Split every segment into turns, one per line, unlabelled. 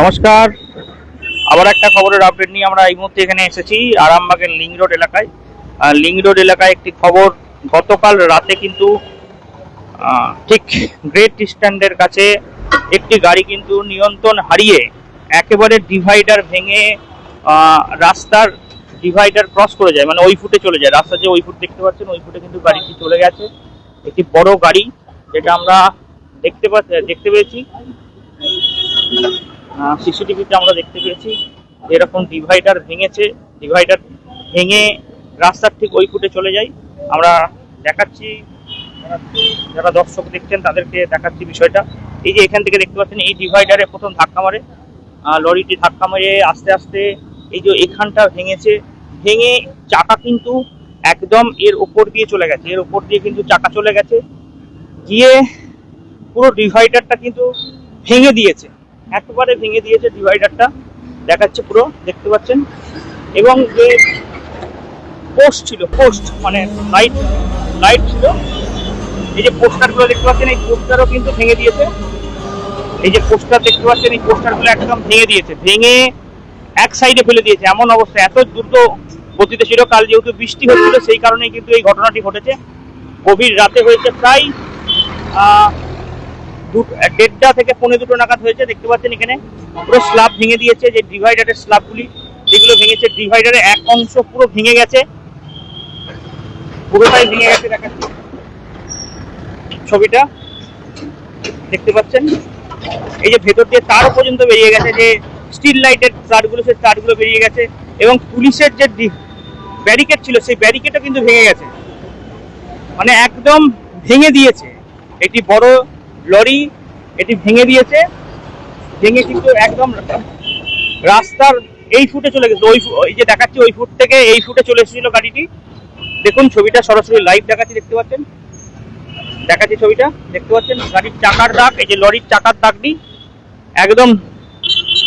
নমস্কার। আবার একটা খবরের আপডেট নিয়ে আমরা এই মুহূর্তে এখানে এসেছি, আরামবাগের লিং রোড এলাকায়। লিং রোড এলাকায় একটি খবর, গতকাল রাতে কিন্তু ঠিক গ্রেট স্ট্যান্ডের কাছে একটি গাড়ি কিন্তু নিয়ন্ত্রণ হারিয়ে একেবারে ডিভাইডার ভেঙে রাস্তার ডিভাইডার ক্রস করে যায় মানে ওই ফুটে চলে যায়। রাস্তা যে ওই ফুট দেখতে পাচ্ছেন, ওই ফুটে কিন্তু গাড়িটি চলে গেছে। একটি বড় গাড়ি, যেটা আমরা দেখতে পা, দেখতে পেয়েছি। সিসিটিভিতে আমরা দেখতে পেয়েছি এরকম ডিভাইডার ভেঙেছে ডিভাইডার ভেঙে রাস্তার ঠিক ওই ফুটে চলে যায় আমরা দেখাচ্ছি যারা দর্শক দেখছেন তাদেরকে দেখাচ্ছি বিষয়টা। এই যে এখান থেকে দেখতে পাচ্ছেন, এই ডিভাইডারে প্রথম ধাক্কা মারে। লরিটি ধাক্কা মেরে আস্তে আস্তে এই যে এখানটা ভেঙেছে, ভেঙে চাকা কিন্তু একদম এর ওপর দিয়ে চলে গেছে, এর ওপর দিয়ে কিন্তু চাকা চলে গেছে। গিয়ে পুরো ডিভাইডারটা কিন্তু ভেঙে দিয়েছে। একেবারে ভেঙে দিয়েছে ডিভাইডারটা দেখাচ্ছে পুরো, দেখতে পাচ্ছেন? এবং যে পোস্ট ছিল পোস্ট মানে লাইট লাইট ছিল, এই যে পোস্টারগুলো দেখতে পাচ্ছেন, এই পোস্টারও কিন্তু ভেঙে দিয়েছে। এই যে পোস্টার দেখতে পাচ্ছেন, এই পোস্টারগুলো একদম ভেঙে দিয়েছে। ভেঙে এক সাইডে ফেলে দিয়েছে, এমন অবস্থা। এত দ্রুত গতিতে ছিল, কাল যেহেতু বৃষ্টি হচ্ছিল, সেই কারণেই কিন্তু এই ঘটনাটি ঘটেছে। গভীর রাতে হয়েছে প্রায় দেড়টা থেকে পৌনে দুটো নাগাদ হয়েছে, দেখতে পাচ্ছেন এখানে। পুরো স্ল্যাব ভেঙে দিয়েছে, যে ডিভাইডারের স্ল্যাবগুলি যেগুলো ভেঙেছে ডিভাইডারের এক অংশ পুরো ভেঙে গেছে। পুরোটাই ভেঙে গেছে ছবিটা, দেখতে পাচ্ছেন? এই যে ভেতর দিয়ে তারও পর্যন্ত বেরিয়ে গেছে, যে স্টিল লাইটের তারগুলো, সেই তারগুলো বেরিয়ে গেছে। এবং পুলিশের যে ব্যারিকেড ছিল, সেই ব্যারিকেডও কিন্তু ভেঙে গেছে। মানে একদম ভেঙে দিয়েছে। এটি বড় লরি এটি ভেঙে দিয়েছে, ভেঙে কিন্তু একদম রাস্তার এই ফুটে চলে গেছে। ওই ওই যে দেখাচ্ছি, ওই ফুট থেকে এই ফুটে চলে এসেছিল গাড়িটি। দেখুন, ছবিটা সরাসরি লাইভ দেখাচ্ছি, দেখতে পাচ্ছেন? দেখাচ্ছি ছবিটা, দেখতে পাচ্ছেন? গাড়ির চাকার দাগ, এই যে লরির চাকার দাগটি, একদম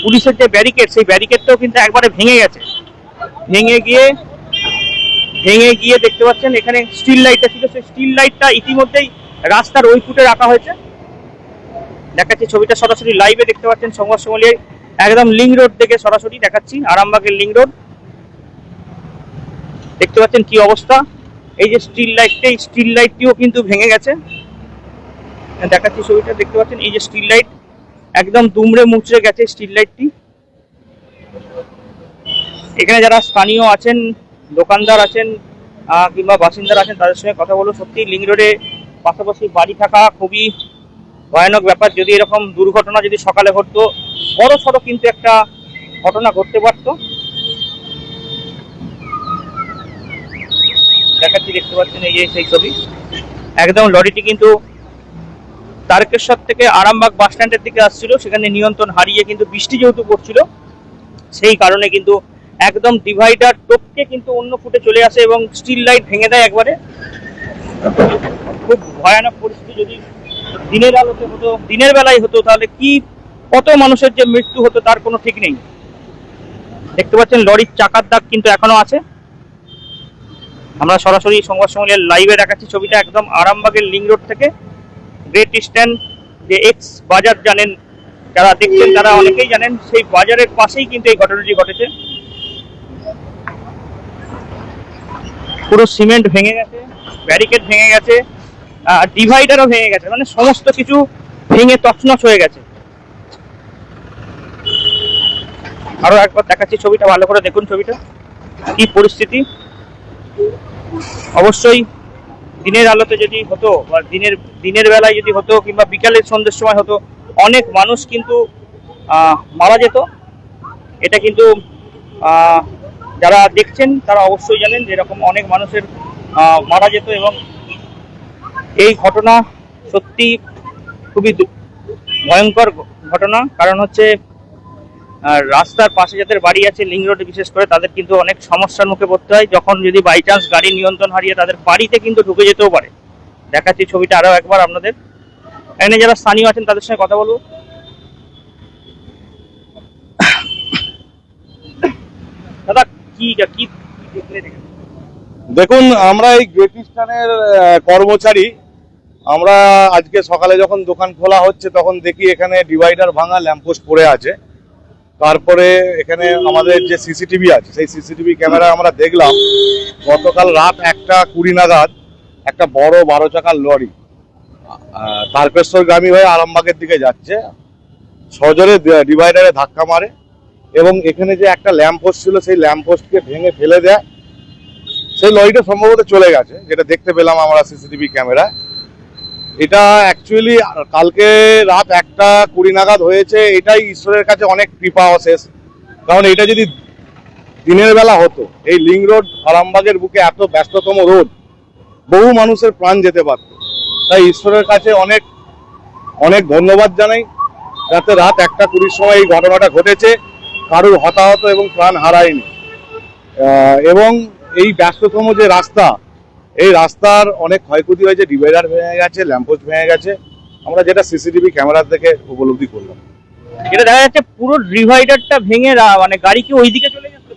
পুলিশের যে ব্যারিকেড সেই ব্যারিকেডটাও কিন্তু একবারে ভেঙে গেছে। ভেঙে গিয়ে ভেঙে গিয়ে দেখতে পাচ্ছেন, এখানে স্টিল লাইটটা ছিল। সেই স্টিল লাইটটা ইতিমধ্যেই রাস্তার ওই ফুটে রাখা হয়েছে। দেখাচ্ছি ছবিটা সরাসরি লাইভে দেখতে পাচ্ছেন সংবাদ সমলিয়ায় একদম লিং রোড থেকে সরাসরি দেখাচ্ছি, আরামবাগের লিং রোড দেখতে পাচ্ছেন কি অবস্থা? এই যে স্টিল লাইটটা এই স্টিল লাইটটিও কিন্তু ভেঙে গেছে। দেখাচ্ছি ছবিটা, দেখতে পাচ্ছেন এই যে স্টিল লাইট একদম দুমড়ে মুচড়ে গেছে স্টিল লাইটটি এখানে যারা স্থানীয় আছেন, দোকানদার আছেন কিংবা বাসিন্দারা আছেন, তাদের সঙ্গে কথা বলব। সত্যি লিং রোডে পাশাপাশি বাড়ি থাকা খুবই ভয়ানক ব্যাপার। যদি এরকম দুর্ঘটনা যদি সকালে ঘটতো, বড় সড়ো কিন্তু একটা ঘটনা ঘটতে পারতো। দেখাচ্ছি, দেখতে পাচ্ছেন এই যে সেই ছবি। একদম লরিটি কিন্তু তারকেশ্বর থেকে আরামবাগ বাস স্ট্যান্ডের দিকে আসছিল। সেখানে নিয়ন্ত্রণ হারিয়ে কিন্তু বৃষ্টি যেহেতু পড়ছিল, সেই কারণে কিন্তু একদম ডিভাইডার টপকে কিন্তু অন্য ফুটে চলে আসে এবং স্টিল লাইট ভেঙে দেয় একবারে। খুব ভয়ানক পরিস্থিতি যদি দিনের আলোতে হতো, দিনের বেলায় হতো, তাহলে কি কত মানুষের যে মৃত্যু হতো তার কোনো ঠিক নেই? দেখতে পাচ্ছেন, লরির চাকার দাগ কিন্তু এখনও আছে। আমরা সরাসরি সংবাদ সম্মেলনের লাইভে দেখাচ্ছি ছবিটা একদম আরামবাগের লিং রোড থেকে। গ্রেট ইস্টার্ন যে এক্স বাজার জানেন, যারা দেখছেন তারা অনেকেই জানেন, সেই বাজারের পাশেই কিন্তু এই ঘটনাটি ঘটেছে। পুরো সিমেন্ট ভেঙে গেছে ব্যারিকেড ভেঙে গেছে। ডিভাইডারও ভেঙে গেছে। মানে সমস্ত কিছু ভেঙে তছনছ হয়ে গেছে। আরও একবার দেখাচ্ছি ছবিটা, ভালো করে দেখুন ছবিটা। কি পরিস্থিতি? অবশ্যই দিনের আলোতে যদি হতো, বা দিনের দিনের বেলায় যদি হতো, কিংবা বিকালের সন্ধ্যের সময় হতো, অনেক মানুষ কিন্তু মারা যেত। এটা কিন্তু যারা দেখছেন, তারা অবশ্যই জানেন যে এরকম অনেক মানুষের মারা যেত এবং এই ঘটনা সত্যি খুবই ভয়ঙ্কর ঘটনা। কারণ হচ্ছে রাস্তার পাশে যাদের বাড়ি আছে লিং রোডে বিশেষ করে, তাদের কিন্তু অনেক সমস্যার মুখে পড়তে হয়। যখন যদি বাই চান্স গাড়ি নিয়ন্ত্রণ হারিয়ে তাদের বাড়িতে কিন্তু ঢুকে যেতেও পারে। দেখাচ্ছি ছবিটা আরও একবার আপনাদের। এখানে যারা স্থানীয় আছেন, তাদের সঙ্গে কথা বলব। দাদা, কি?
দেখুন? আমরা এই গ্রেট ইস্টার্নের কর্মচারী আমরা আজকে সকালে যখন দোকান খোলা হচ্ছে তখন দেখি এখানে ডিভাইডার ভাঙা ল্যাম্পোস্ট পড়ে আছে। তারপরে এখানে আমাদের যে সিসিটিভি আছে সেই সিসিটিভি ক্যামেরা আমরা দেখলাম গতকাল রাত একটা কুড়ি নাগাদ একটা বড় বারো চাকার লরি আহ, তারকেশ্বরগামী হয়ে আরামবাগের দিকে যাচ্ছে সজরে ডিভাইডারে ধাক্কা মারে এবং এখানে যে একটা ল্যাম্প পোস্ট ছিল সেই ল্যাম্প পোস্টকে ভেঙে ফেলে দেয়। সেই লরিটা সম্ভবত চলে গেছে যেটা দেখতে পেলাম আমরা সিসিটিভি ক্যামেরা এটা অ্যাকচুয়ালি কালকে রাত একটা কুড়ি নাগাদ হয়েছে, এটাই ঈশ্বরের কাছে অনেক কৃপা অশেষ। কারণ এটা যদি দিনের বেলা হতো, এই লিং রোড আরামবাগের বুকে এত ব্যস্ততম রোড, বহু মানুষের প্রাণ যেতে পারত। তাই ঈশ্বরের কাছে অনেক অনেক ধন্যবাদ জানাই, যাতে রাত একটা কুড়ির সময় এই ঘটনাটা ঘটেছে, কারোর হতাহত এবং প্রাণ হারায়নি। এবং এই ব্যস্ততম যে রাস্তা এই রাস্তার অনেক ক্ষয়ক্ষতি হয়েছে ডিভাইডার ভেঙে গেছে ল্যাম্পোস্ট ভেঙে গেছে। আমরা যেটা সিসিটিভি ক্যামেরা থেকে উপলব্ধি করলাম।
এটা দেখা যাচ্ছে পুরো ডিভাইডারটা ভেঙে রা- মানে গাড়ি কি ওইদিকে চলে যাচ্ছে?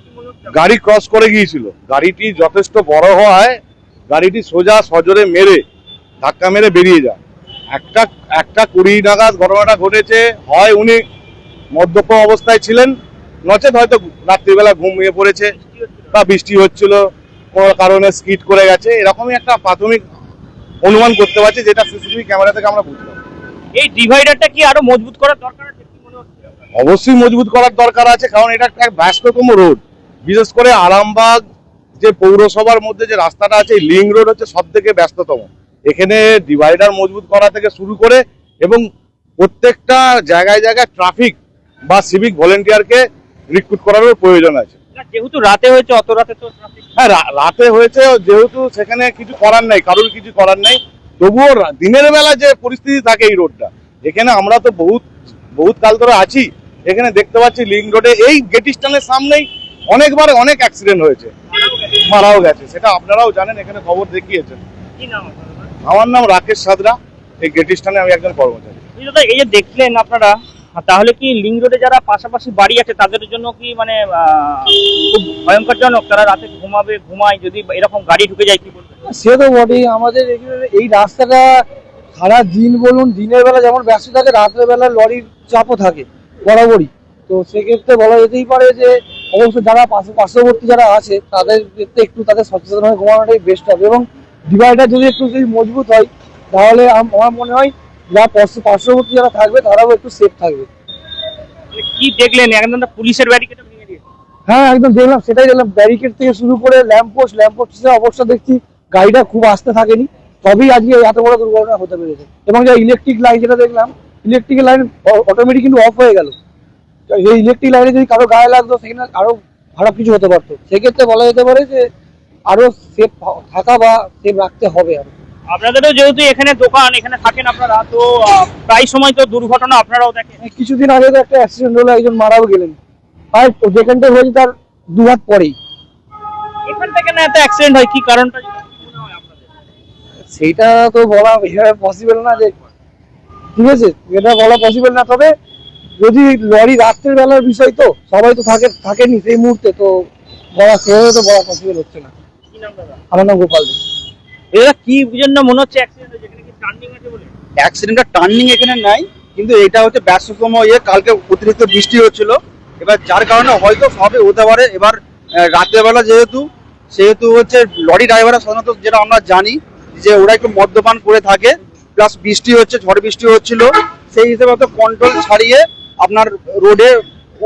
গাড়ি ক্রস করে গিয়েছিল। গাড়িটি যথেষ্ট বড় হওয়ায় গাড়িটি সোজা সজোরে মেরে ধাক্কা মেরে বেরিয়ে যায়। একটা একটা কুড়ি নাগাদ ঘটনাটা ঘটেছে। হয় উনি মদ্যপ অবস্থায় ছিলেন নচেত হয়তো রাত্রিবেলা ঘুমিয়ে পড়েছে বা বৃষ্টি হচ্ছিল। কোনো কারণে স্কিড করে গেছে এরকমই একটা প্রাথমিক অনুমান করতে পারছি যেটা সিসিটিভি ক্যামেরা থেকে আমরা বুঝলাম
এই ডিভাইডারটা কি আরও মজবুত করার দরকার আছে
অবশ্যই মজবুত করার দরকার আছে কারণ এটা একটা ব্যস্ততম রোড। বিশেষ করে আরামবাগ যে পৌরসভার মধ্যে যে রাস্তাটা আছে লিং রোড হচ্ছে সব থেকে ব্যস্ততম। এখানে ডিভাইডার মজবুত করা থেকে শুরু করে এবং প্রত্যেকটা জায়গায় জায়গায় ট্রাফিক বা সিভিক ভলেন্টিয়ারকে রিক্রুট করারও প্রয়োজন আছে।
যেহেতু রাতে হয়েছে অত রাতে তো
হ্যাঁ রাতে হয়েছে যেহেতু সেখানে কিছু করার নাই কারোর কিছু করার নাই তবুও দিনের বেলা যে পরিস্থিতি থাকে এই রোডটা এখানে আমরা তো বহুত বহুত কাল ধরে আছি এখানে দেখতে পাচ্ছি লিঙ্ক রোডে এই গেট স্ট্যান্ডের সামনেই অনেকবার অনেক অ্যাক্সিডেন্ট হয়েছে
মারাও গেছে।
সেটা আপনারাও জানেন এখানে খবর দেখিয়েছেন? আমার নাম রাকেশ সাদরা এই গেট স্ট্যান্ডে আমি একজন কর্মচারী
এই যে দেখলেন আপনারা তাহলে কি লিং রোডে যারা পাশাপাশি বাড়ি আছে, তাদের জন্য কি মানে খুব ভয়ঙ্করজনক? তারা রাতে ঘুমাবে, ঘুমায়, যদি এরকম গাড়ি ঢুকে যায়, কি বলবেন
সে তো বটেই। আমাদের এই রাস্তাটা সারা দিন বলুন, দিনের বেলা যেমন ব্যস্ত থাকে, রাতের বেলা লরির চাপও থাকে, বরাবরই। তো সেক্ষেত্রে বলা যেতেই পারে যে অবশ্য যারা পার্শ্ববর্তী যারা আছে, তাদের ক্ষেত্রে একটু তাদের সচেতন হয়ে ঘুমানোটাই বেস্ট হবে। এবং ডিভাইডার যদি একটু যদি মজবুত হয়, তাহলে আমার মনে হয় পার্শ্ব- পার্শ্ববর্তী যারা থাকবে তারাও একটু সেফ থাকবে।
মানে কি দেখলেন? একদম পুলিশের ব্যারিকেড
হ্যাঁ একদম দেখলাম সেটাই দেখলাম। ব্যারিকেড থেকে শুরু করে ল্যাম্প পোস্ট ল্যাম্প পোস্টের অবস্থা দেখছি গাড়িটা খুব আসতে থাকেনি। তবেই আজকে এত বড় দুর্ঘটনা হতে পেরেছে। এবং যে ইলেকট্রিক লাইন যেটা দেখলাম ইলেকট্রিক লাইন অটোমেটিক কিন্তু অফ হয়ে গেল। এই ইলেকট্রিক লাইনে যদি কারও গায়ে লাগতো সেখানে আরও খারাপ কিছু হতে পারতো। সেক্ষেত্রে বলা যেতে পারে যে আরও সেফ থাকা বা সেফ রাখতে হবে আরও।
আপনাদেরও যেহেতু এখানে দোকান এখানে থাকেন আপনারা তো প্রায় সময় তো দুর্ঘটনা আপনারাও দেখেন।
কিছুদিন আগে তো একটা অ্যাক্সিডেন্ট হলো একজন মারাও গেলেন। আর যেখানটা হয়েছে তার দু হাত পরেই।
এখান থেকে না এত অ্যাক্সিডেন্ট হয় কি কারণটা কি আপনাদের?
সেইটা তো বলা পসিবল না যে ঠিক আছে এটা বলা পসিবল না তবে যদি লরি রাত্রের বেলার বিষয় তো সবাই তো থাকে থাকেনি সেই মুহূর্তে তো বলা সেভাবে তো বলা পসিবল হচ্ছে না।
দাদা?
আমার নাম গোপাল দে।
এটা কি জন্য মনে হচ্ছে
অ্যাক্সিডেন্টটা টার্নিং এখানে নাই, কিন্তু এটা হচ্ছে ব্যস্ততম ইয়ে কালকে অতিরিক্ত বৃষ্টি হচ্ছিল। এবার যার কারণে হয়তো সবে হতে পারে, এবার রাত্রেবেলা যেহেতু, সেহেতু হচ্ছে লরি ড্রাইভাররা সাধারণত যেটা আমরা জানি, যে ওরা একটু মদ্যপান করে থাকে প্লাস বৃষ্টি হচ্ছে, ঝড় বৃষ্টি হচ্ছিল, সেই হিসেবে তো কন্ট্রোল ছাড়িয়ে আপনার রোডে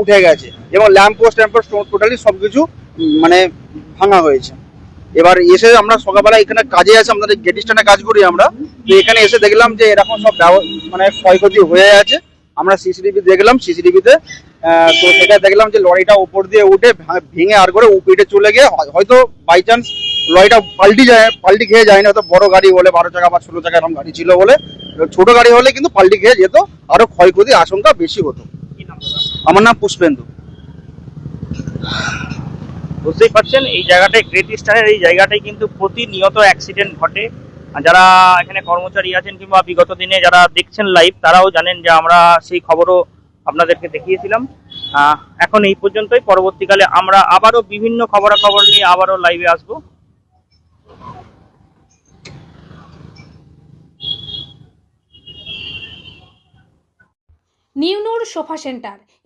উঠে গেছে। এবং lamp post tamp post totally সব কিছু মানে ভাঙা হয়েছে। এবার এসে আমরা সকালবেলা এখানে কাজে আছে আমাদের গেট স্ট্যান্ডে কাজ করি আমরা তো এখানে এসে দেখলাম যে এরকম সব মানে ক্ষয়ক্ষতি হয়ে আছে। আমরা সিসিটিভি দেখলাম সিসিটিভিতে তো সেটা দেখলাম যে লরিটা উপর দিয়ে উঠে ভেঙে আর করে উপিটে চলে গিয়ে হয়- হয়তো বাই চান্স লরিটা পাল্টি যায় পাল্টি খেয়ে যায় না হয়তো বড় গাড়ি বলে বারো চাকা বা ষোলো চাকা এরকম গাড়ি ছিল বলে। ছোট গাড়ি হলে কিন্তু পাল্টি খেয়ে যেত আরও ক্ষয়ক্ষতি আশঙ্কা বেশি হতো। আমার নাম পুষ্পেন্দু।
বুঝতেই পারছেন, এই জায়গাটায় গ্রেট স্টারের এই জায়গাটায় কিন্তু প্রতিনিয়ত অ্যাক্সিডেন্ট ঘটে। যারা এখানে কর্মচারী আছেন কিংবা বিগত দিনে যারা দেখছেন লাইভ তারাও জানেন যে আমরা সেই খবরও আপনাদেরকে দেখিয়েছিলাম। এখন এই পর্যন্তই। পরবর্তীকালে আমরা আবারও বিভিন্ন খবরাখবর নিয়ে আবারও লাইভে আসব।
নিউনোর সোফা সেন্টার।